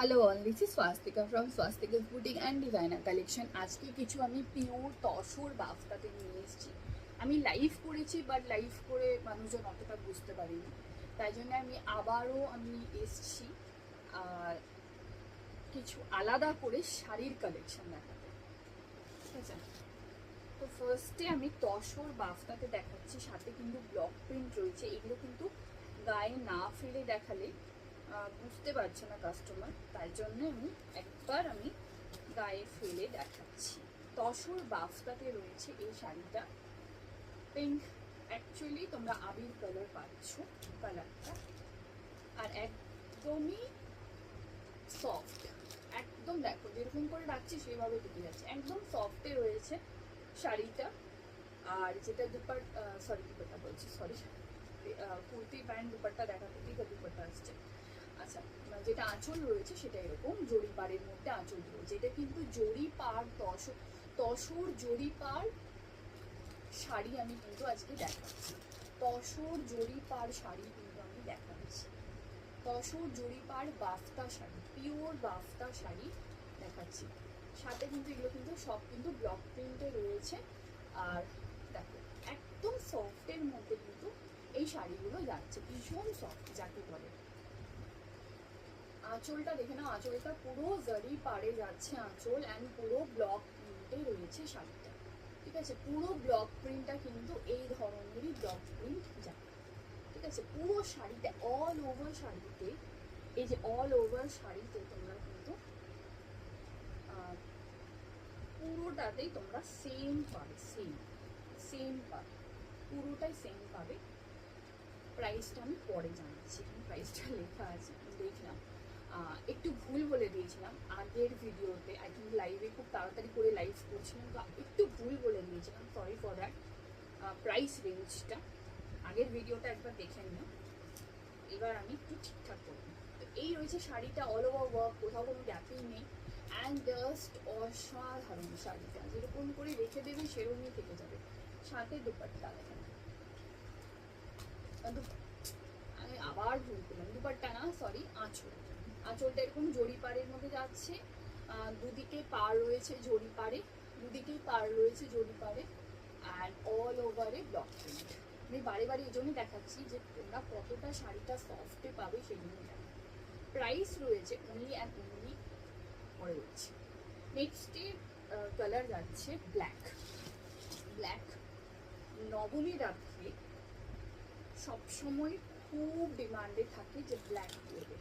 Hello all this is Swastika from Swastika boutique and designer collection আজকে কিছু আমি pure tussar বাফটাতে নিয়ে এসেছি। আমি লাইভ করেছি বাট লাইভ করে মানুষজন অতটা বুঝতে পারিনি। তাই জন্য আমি আবারও আমি এসছি, আর কিছু আলাদা করে শাড়ির কালেকশন দেখাতে। ঠিক আছে? তো ফার্স্টে আমি তসর বাফটাতে দেখাচ্ছি, সাথে কিন্তু ব্লক প্রিন্ট রয়েছে। এগুলো কিন্তু গায়ে না ফেলে দেখালে বুঝতে পারছে না কাস্টমার তাই জন্য আমি একবার আমি গায়ে ফেলে দেখাচ্ছি। তসর বাফটাতে রয়েছে এই শাড়িটা। পিঙ্ক অ্যাকচুয়ালি তোমরা আবির কালার পাচ্ছ কালারটা আর একদমই সফট একদম দেখো, যেরকম করে রাখছি সেভাবে টিকে যাচ্ছে। একদম সফটে রয়েছে শাড়িটা। আর যেটা দুপাট সরি দুপাট্টা বলছি? সরি কুর্তি প্যান্ট দুপাট্টা দেখাতে ঠিক দুপাট্টা আসছে। আচ্ছা মানে যেটা আঁচল রয়েছে সেটা এরকম জড়ি পাড়ের মধ্যে আঁচল রয়েছে এটা কিন্তু তস তসর জড়ি পাড় শাড়ি আমি কিন্তু আজকে দেখাচ্ছি। তসর জড়ি পাড় শাড়ি কিন্তু আমি দেখাচ্ছি। তসর জড়ি পাড় বাফতা শাড়ি, পিওর বাফতা শাড়ি দেখাচ্ছি। সাথে কিন্তু এগুলো কিন্তু সব কিন্তু ব্লক প্রিন্টে রয়েছে। আর দেখো, একদম সফটের মধ্যে কিন্তু এই শাড়িগুলো যাচ্ছে, ভীষণ সফট যাকে বলে। আঁচলটা দেখে নাও, আঁচলটা পুরো জারি পাড়ে যাচ্ছে আঁচল অ্যান্ড পুরো ব্লক প্রিন্টে রয়েছে শাড়িটা, ঠিক আছে? পুরো ব্লক প্রিন্টটা কিন্তু এই ধরনেরই ব্লক প্রিন্ট যায় ঠিক আছে? পুরো শাড়িতে অল ওভার শাড়িতে, এই যে অল ওভার শাড়িতে তোমরা কিন্তু পুরোটাতেই তোমরা সেম পাবে সেম সেম পাবে, পুরোটাই সেম পাবে। প্রাইসটা আমি পরে জানাচ্ছি প্রাইসটা লেখা আছে, দেখলাম। একটু ভুল বলে দিয়েছিলাম আগের ভিডিওতে আই থিঙ্ক লাইভে খুব তাড়াতাড়ি করে লাইভ করছিলাম, তো একটু ভুল বলে দিয়েছিলাম সরি ফর দ্যাট প্রাইস রেঞ্জটা আগের ভিডিওটা একবার দেখে নিও। এবার আমি একটু ঠিকঠাক করব। তো এই রয়েছে শাড়িটা অল ওভার ওয়ার্ক কোথাও কোনো গ্যাপই নেই অ্যান্ড জাস্ট অসাধারণ শাড়িটা। যেরকম করে রেখে দেবে, সেরকমই থেকে যাবে। সাথে দুপাট্টা দেখেন। আমি আবার ভুল করলাম। দুপাট্টা না সরি আঁচল। আঁচলটা এরকম জড়ি পাড়ের মধ্যে যাচ্ছে। দুদিকে পার রয়েছে জড়ি পাড়ে, দুদিকেই পার রয়েছে জড়ি পাড়ে অ্যান্ড অল ওভারে ব্লক আমি বারে বারে এই জন্যই দেখাচ্ছি যে তোমরা কতটা শাড়িটা সফটে পাবে সেগুলো প্রাইস রয়েছে অনলি অ্যান্ড অনলি পরে রয়েছে নেক্সটে কালার যাচ্ছে ব্ল্যাক ব্ল্যাক নবমী রাত্রে সবসময় খুব ডিমান্ডে থাকে যে ব্ল্যাক পরবে।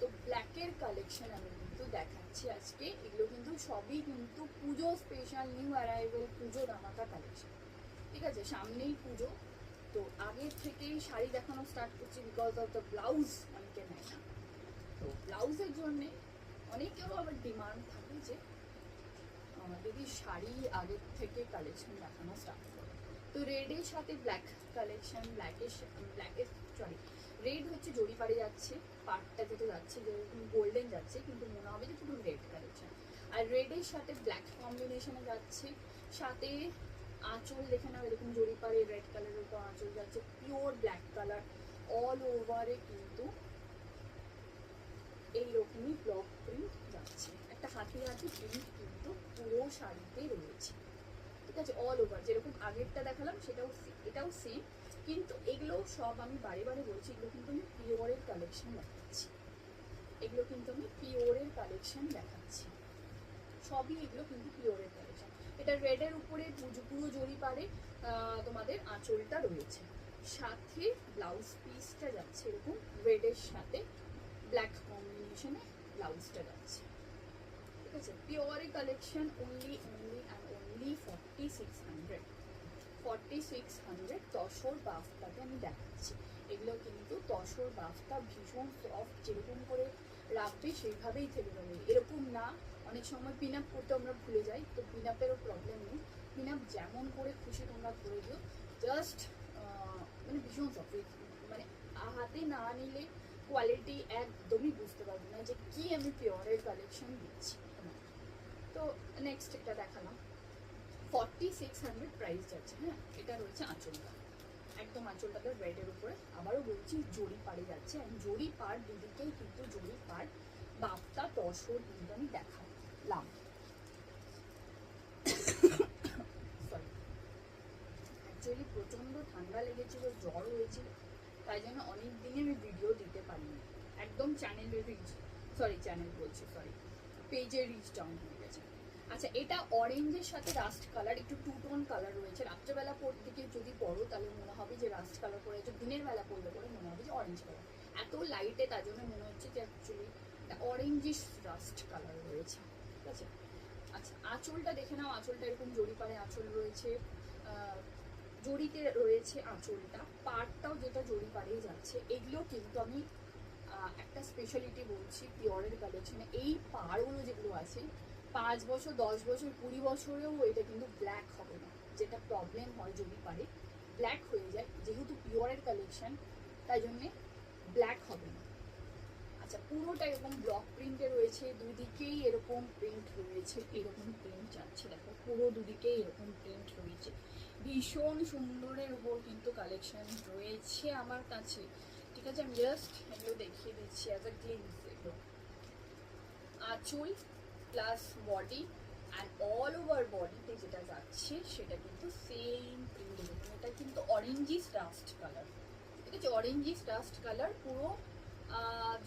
তো ব্ল্যাকের কালেকশন আমি কিন্তু দেখাচ্ছি আজকে। এগুলো কিন্তু সবই কিন্তু পুজো স্পেশাল নিউ অ্যারাইভেল পুজো দামাকা কালেকশন ঠিক আছে, সামনেই পুজো। তো আগের থেকেই শাড়ি দেখানো স্টার্ট করছি বিকজ অফ দ্য ব্লাউজ অনেকে নেয়। না তো ব্লাউজের জন্যে অনেকেরও আবার ডিমান্ড থাকে যে যদি শাড়ি আগের থেকে কালেকশন দেখানো স্টার্ট করে। তো রেডের সাথে ব্ল্যাক কালেকশন ব্ল্যাকের ব্ল্যাকের সরি রেড হচ্ছে জড়ি পাড়ে যাচ্ছে পাটটা যেটা যাচ্ছে, যেরকম গোল্ডেন যাচ্ছে, কিন্তু মনে হবে যে পুরো রেড কালেকশন আর রেডের সাথে ব্ল্যাক কম্বিনেশনে যাচ্ছে, সাথে আঁচল দেখে নাও, এরকম জড়ি পাড়ে রেড কালারের উপর আঁচল যাচ্ছে পিওর ব্ল্যাক কালার অল ওভারে কিন্তু এইরকমই ব্লক প্রিন্ট যাচ্ছে। একটা হাতি হাতি প্রিন্ট কিন্তু পুরো শাড়িতে রয়েছে। ঠিক আছে? অল ওভার যেরকম আগেরটা দেখালাম, সেটাও এটাও সেম কিন্তু এগুলো সব আমি বারে বারে বলছি, এগুলো কিন্তু আমি পিওরের কালেকশন দেখাচ্ছি। এগুলো কিন্তু আমি পিওরের কালেকশন দেখাচ্ছি। সবই এগুলো কিন্তু পিওরের কালেকশন এটা রেডের উপরে পুরো জড়ি পারে তোমাদের আঁচলটা রয়েছে। সাথে ব্লাউজ পিসটা যাচ্ছে এরকম রেডের সাথে ব্ল্যাক কম্বিনেশনে ব্লাউজটা যাচ্ছে। ঠিক আছে? পিওরের collection only only and only forty six hundred forty six hundred tussar বাফটাকে আমি দেখাচ্ছি। এগুলো কিন্তু তসর বাফটা ভীষণ সফট যেরকম করে রাখবে সেইভাবেই থেকে যাবে। এরকম না, অনেক সময় পিন আপ করতে আমরা ভুলে যাই, তো পিন আপেরও প্রবলেম নেই। পিন আপ যেমন করে খুশি তোমরা করে দিও জাস্ট মানে ভীষণ সফট মানে হাতে না নিলে কোয়ালিটি একদমই বুঝতে পারব না যে কি আমি পিওরের কালেকশন দিচ্ছি। তো নেক্সট এটা দেখালাম। ফর্টি সিক্স হান্ড্রেড প্রাইস যাচ্ছে হ্যাঁ? এটা রয়েছে আঁচলটা। একদম আঁচলটাতে রেডের উপরে। আবারও বলছি জড়ি পাড়ে যাচ্ছে। আর জড়ি পাড় দুদিকেই কিন্তু জড়ি পাড়, বাপ্তা, তসর কিন্তু আমি দেখালাম। অ্যাকচুয়ালি প্রচণ্ড ঠান্ডা লেগেছিল, জ্বর হয়েছিল। তাই জন্য অনেক দিনই আমি ভিডিও দিতে পারিনি। একদম চ্যানেলের রিচ সরি চ্যানেল বলছি সরি পেজের রিচ ডাউন হয়ে গেছে। আচ্ছা এটা অরেঞ্জের সাথে রাস্ট কালার একটু টু টোন কালার রয়েছে। রাত্রেবেলা পর থেকে যদি পরো তাহলে মনে হবে যে রাস্ট কালার পরে আছে। দিনের বেলা পরলে পরে মনে হবে যে অরেঞ্জ কালার এত লাইটে তার জন্য মনে হচ্ছে যে অ্যাকচুয়ালি অরেঞ্জিশ রাস্ট কালার রয়েছে। ঠিক আছে? আচ্ছা আঁচলটা দেখে নাও। আঁচলটা এরকম জড়ি পারে আঁচল রয়েছে। জড়িতে রয়েছে আঁচলটা। পাড়টাও যেটা জড়ি পাড়েই যাচ্ছে, এগুলো কিন্তু আমি একটা স্পেশালিটি বলছি পিওরের কালেকশনে এই পাড়গুলো যেগুলো আছে পাঁচ বছর, দশ বছর, কুড়ি বছরেও এটা কিন্তু ব্ল্যাক হবে না। যেটা প্রবলেম হয় যদি পারে ব্ল্যাক হয়ে যায়। যেহেতু পিওরের কালেকশন তাই জন্যে ব্ল্যাক হবে না। আচ্ছা পুরোটা এরকম ব্লক প্রিন্টে রয়েছে, দুদিকেই এরকম প্রিন্ট রয়েছে, এরকম প্রিন্ট যাচ্ছে। দেখো, পুরো দুদিকেই এরকম প্রিন্ট রয়েছে। ভীষণ সুন্দরের উপর কিন্তু কালেকশন রয়েছে আমার কাছে। ঠিক আছে, আমি জাস্ট এগুলো দেখিয়ে দিচ্ছি অ্যাজ আ গ্লিমস এগুলো। আঁচল plus body and all over বডিতে যেটা যাচ্ছে, সেটা কিন্তু সেম প্রিন্ট দেখুন। এটা কিন্তু অরেঞ্জিস ডাস্ট কালার ঠিক আছে? অরেঞ্জিস ডাস্ট কালার পুরো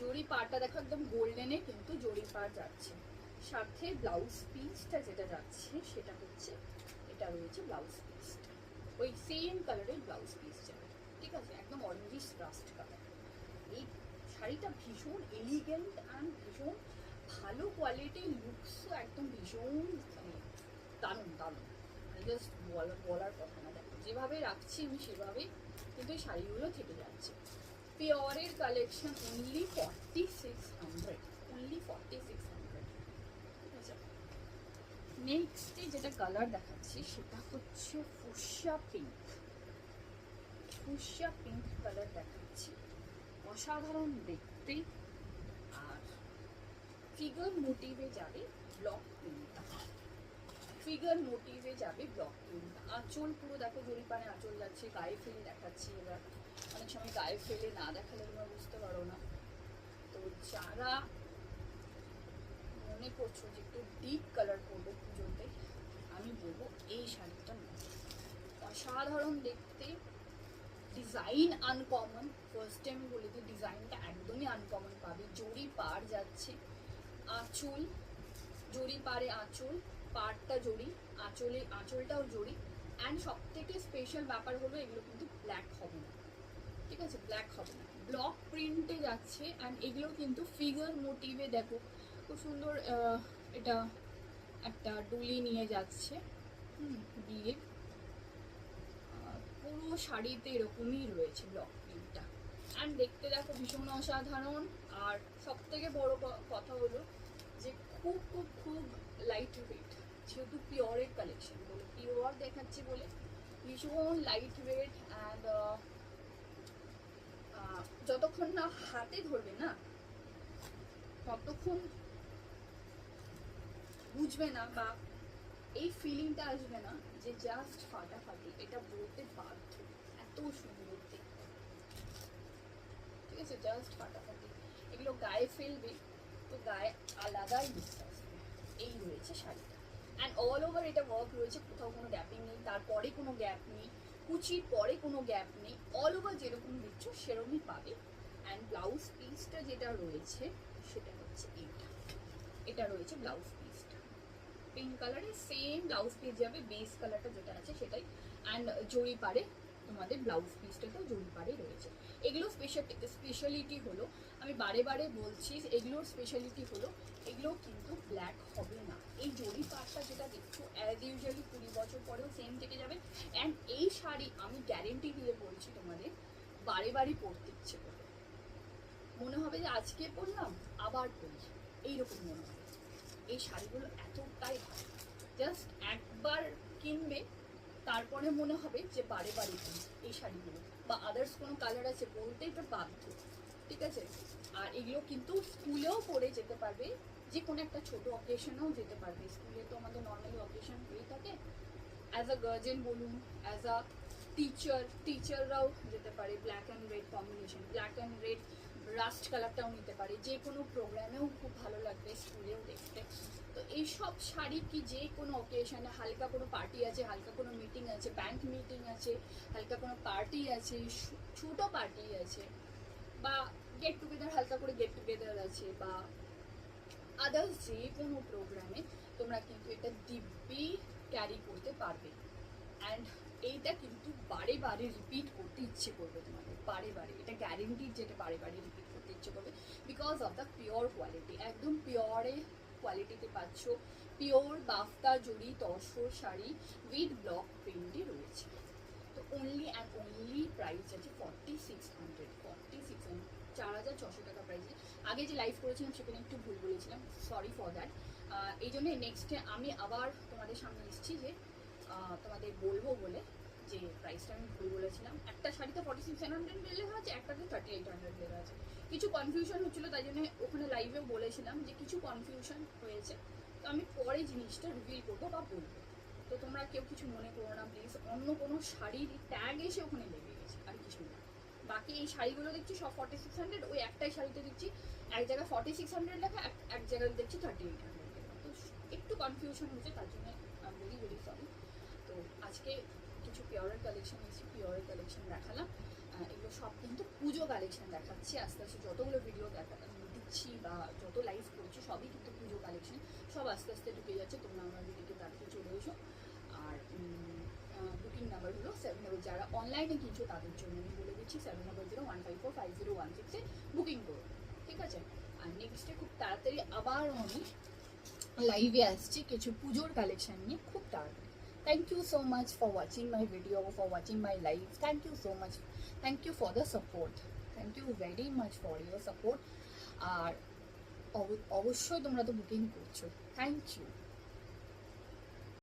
জরি পাড়টা দেখো একদম গোল্ডেনে কিন্তু জরি পাড় যাচ্ছে। সাথে ব্লাউজ পিসটা যেটা যাচ্ছে, সেটা হচ্ছে, এটা রয়েছে ব্লাউজ পিসটা ওই সেম কালারের ব্লাউজ পিস যাবে ঠিক আছে? একদম অরেঞ্জিস ডাস্ট কালার এই শাড়িটা ভীষণ এলিগেন্ট অ্যান্ড ভীষণ ভালো কোয়ালিটির লুকসও একদম ভীষণ মানে দারুণ দারুণ। মানে জাস্ট বলার কথা না, দেখো, যেভাবে রাখছি আমি সেভাবেই কিন্তু এই শাড়িগুলো থেকে যাচ্ছে। পিওরের collection only forty six hundred only forty six hundred ঠিক আছে? নেক্সটে যেটা কালার দেখাচ্ছি, সেটা হচ্ছে fuchsia pink fuchsia pink colour দেখাচ্ছি। অসাধারণ দেখতে। ফিগার মোটিভে যাবে ব্লক প্রিন্টটা ফিগার মোটিভে যাবে ব্লক প্রিন্ট আঁচল পুরো দেখো জড়ি পানে আঁচল যাচ্ছে, গায়ে ফেলে দেখাচ্ছি এবার। অনেক সময় গায়ে ফেলে না দেখালে তোমরা বুঝতে পারো না। তো যারা মনে করছ যে একটু ডিপ কালার করবে পুজোতে, আমি বলব এই শাড়িটা। অসাধারণ দেখতে। ডিজাইন আনকমন ফার্স্ট টাইম বলে দিই ডিজাইনটা একদমই আনকমন পাবে। জড়ি পার যাচ্ছে। আঁচল, জড়ি পারে আঁচল, পাড়টা জড়ি, আঁচলে, আঁচলটাও জড়ি। অ্যান্ড সব থেকে স্পেশাল ব্যাপার হলো এগুলো কিন্তু ব্ল্যাক হবে না। ঠিক আছে? ব্ল্যাক হবে না। ব্লক প্রিন্টে যাচ্ছে অ্যান্ড এগুলো কিন্তু ফিগার মোটিভে দেখো, খুব সুন্দর এটা একটা ডুলি নিয়ে যাচ্ছে। হুম, দিয়ে পুরো শাড়িতে এরকমই রয়েছে ব্লক অ্যান্ড দেখতে দেখো ভীষণ অসাধারণ। আর সব থেকে বড় কথা হলো যে খুব খুব খুব লাইট ওয়েট যেহেতু পিওরের কালেকশন বলে পিওর দেখাচ্ছি বলে ভীষণ লাইট ওয়েট অ্যান্ড যতক্ষণ না হাতে ধরবে না, ততক্ষণ বুঝবে না বা এই ফিলিংটা আসবে না যে জাস্ট ফাটাফাটি, এটা বলতে বাধ্য। এত সুন্দর। আছে জাস্ট ফাটাফাটি এগুলো গায়ে ফেলবে তো গায়ে আলাদাই বিশ্বাস এই রয়েছে শাড়িটা অ্যান্ড অল ওভার এটা ওয়ার্ক রয়েছে কোথাও কোনো গ্যাপিং নেই তারপরে কোনো গ্যাপ নেই কুচির পরে কোনো গ্যাপ নেই অল ওভার যেরকম দিচ্ছ সেরকমই পাবে অ্যান্ড ব্লাউজ পিসটা যেটা রয়েছে সেটা হচ্ছে এটা এটা রয়েছে ব্লাউজ পিসটা পিঙ্ক কালারের সেম ব্লাউজ পিস যাবে বেস কালারটা যেটা আছে সেটাই অ্যান্ড জড়ি পারে তোমাদের ব্লাউজ পিসটাতেও জড়ি পারে রয়েছে। এগুলো স্পেশাল স্পেশালিটি হলো, আমি বারে বারে বলছি, এগুলোর স্পেশালিটি হলো, এগুলো কিন্তু ব্ল্যাক হবে না। এই জরি পাটটা যেটা দেখছ অ্যাজ ইউজুয়ালি কুড়ি বছর পরেও সেম থেকে যাবে। অ্যান্ড এই শাড়ি আমি গ্যারেন্টি দিয়ে বলছি তোমাদের, বারে বারে পরতে ইচ্ছে করবে। মনে হবে যে আজকে পরলাম, আবার পরি। এইরকম মনে হবে। এই শাড়িগুলো এতটাই ভালো। জাস্ট একবার কিনবে তারপরে মনে হবে যে বারে বারে এই শাড়িগুলো বা আদার্স কোনো কালার আছে বলতে এটা বাধ্য, ঠিক আছে? আর এগুলো কিন্তু স্কুলেও পরে যেতে পারবে, যে কোনো একটা ছোট অকেশনেও যেতে পারবে। স্কুলে তো আমাদের নর্মালি অকেশন হয়েই থাকে। অ্যাজ আ গার্জেন বলুন অ্যাজ আ টিচার টিচাররাও যেতে পারে black and red combination black and red rust কালারটাও নিতে পারে, যে কোনো প্রোগ্রামেও খুব ভালো লাগবে স্কুলেও দেখতে। তো এইসব শাড়ি কি যে কোনো অকেশনে হালকা কোনো পার্টি আছে, হালকা কোনো মিটিং আছে ব্যাংক মিটিং আছে, হালকা কোনো পার্টি আছে ছোটো পার্টি আছে, বা গেট টুগেদার হালকা করে গেট টুগেদার আছে, বা আদার্স যে কোনো প্রোগ্রামে তোমরা কিন্তু এটা দিব্যি ক্যারি করতে পারবে। অ্যান্ড এইটা কিন্তু বারে বারে রিপিট করতে ইচ্ছে করবে তোমাদের, বারে বারে। এটা গ্যারেন্টি যেটা বারে বারে রিপিট করতে ইচ্ছে করবে because of the pure quality একদম পিওরে কোয়ালিটিতে পাচ্ছ। Pure বাফতা, Jodi tussar sari with block প্রিন্টই রয়েছে। তো অনলি অ্যান্ড অনলি প্রাইস আছে forty six hundred forty six চার হাজার ছশো টাকা প্রাইসে আগে যে লাইভ করেছিলাম সেখানে একটু ভুল বলেছিলাম সরি ফর দ্যাট এই জন্যে নেক্সটে আমি আবার তোমাদের সামনে এসেছি যে তোমাদের বলব বলে যে প্রাইসটা আমি ভুল বলেছিলাম। একটা শাড়িতে ফর্টি সিক্স হান্ড্রেড লেখা আছে একটাতে থার্টি এইট হান্ড্রেড লেখা আছে কিছু কনফিউশন হচ্ছিল, তাই জন্য ওখানে লাইভেও বলেছিলাম যে কিছু কনফিউশন হয়েছে। তো আমি পরে জিনিসটা রিভিল করব বা বলব। তো তোমরা কেউ কিছু মনে করো না প্লিজ অন্য কোনো শাড়ির ট্যাগ এসে ওখানে লেগে গেছে, আর কিছু না। বাকি এই শাড়িগুলো দেখছি সব ফর্টি সিক্স হান্ড্রেড ওই একটাই শাড়িতে দেখছি এক জায়গায় ফর্টি সিক্স হান্ড্রেড লেখা, এক জায়গায় দেখছি থার্টি এইট হান্ড্রেড লেখা। তো একটু কনফিউশন হচ্ছে, তার জন্য আমি ভেরি ভেরি সরি তো আজকে কিছু কালেকশন এসেছি পিওরের কালেকশন দেখালাম। এগুলো সব কিন্তু পুজো কালেকশন দেখাচ্ছি। আস্তে আস্তে যতগুলো ভিডিও দেখা দিচ্ছি বা যত লাইভ করছি, সবই কিন্তু পুজো কালেকশন সব আস্তে আস্তে ঢুকে যাচ্ছে, তোমরা আমার ভিডিওকে তাড়াতাড়ি চলে এসো। আর বুকিং নাম্বার হলো সেভেন ডাবল যারা অনলাইনে কিনছো, তাদের জন্য আমি বলে দিচ্ছি seven double zero one five four five zero one সিক্সে বুকিং করো, ঠিক আছে? আর নেক্সটে খুব তাড়াতাড়ি আবার আমি লাইভে আসছি কিছু পুজোর কালেকশন নিয়ে, খুব তাড়াতাড়ি। thank you so much for watching my video for watching my live thank you so much thank you for the support thank you very much for your support R of- অবশ্যই তোমরা তো booking করছো thank you